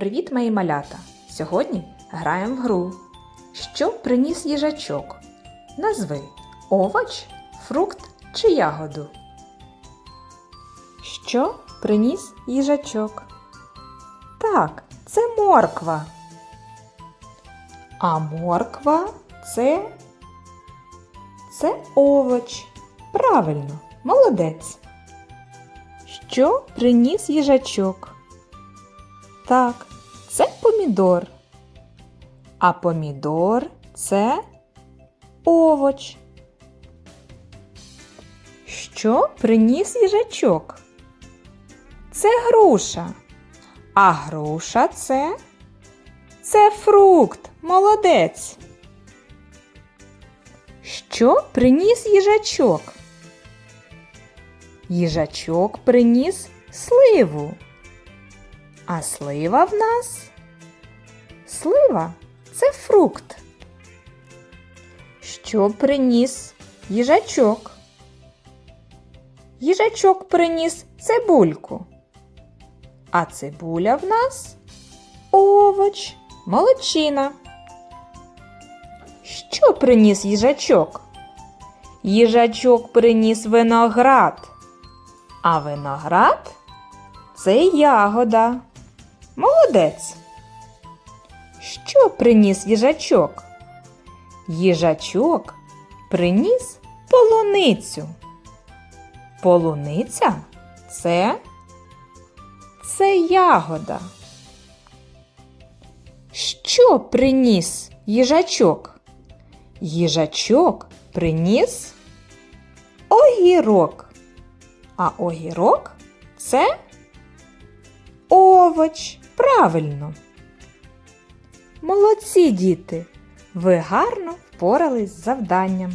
Привіт, мої малята! Сьогодні граємо в гру. Що приніс їжачок? Назви овоч, фрукт чи ягоду. Що приніс їжачок? Так, це морква. А морква це. Це овоч. Правильно, молодець. Що приніс їжачок? Так, це помідор. А помідор це овоч. Що приніс їжачок? Це груша. А груша це це фрукт. Молодець. Що приніс їжачок? Їжачок приніс сливу. А слива в нас? Слива це фрукт. Що приніс їжачок? Їжачок приніс цибульку. А цибуля в нас овоч, молодчина. Що приніс їжачок? Їжачок приніс виноград. А виноград це ягода. Молодець. Що приніс їжачок? Їжачок приніс полуницю. Полуниця це, це ягода. Що приніс їжачок? Їжачок приніс огірок. А огірок це овоч. Правильно. Молодці діти! Ви гарно впорались з завданням.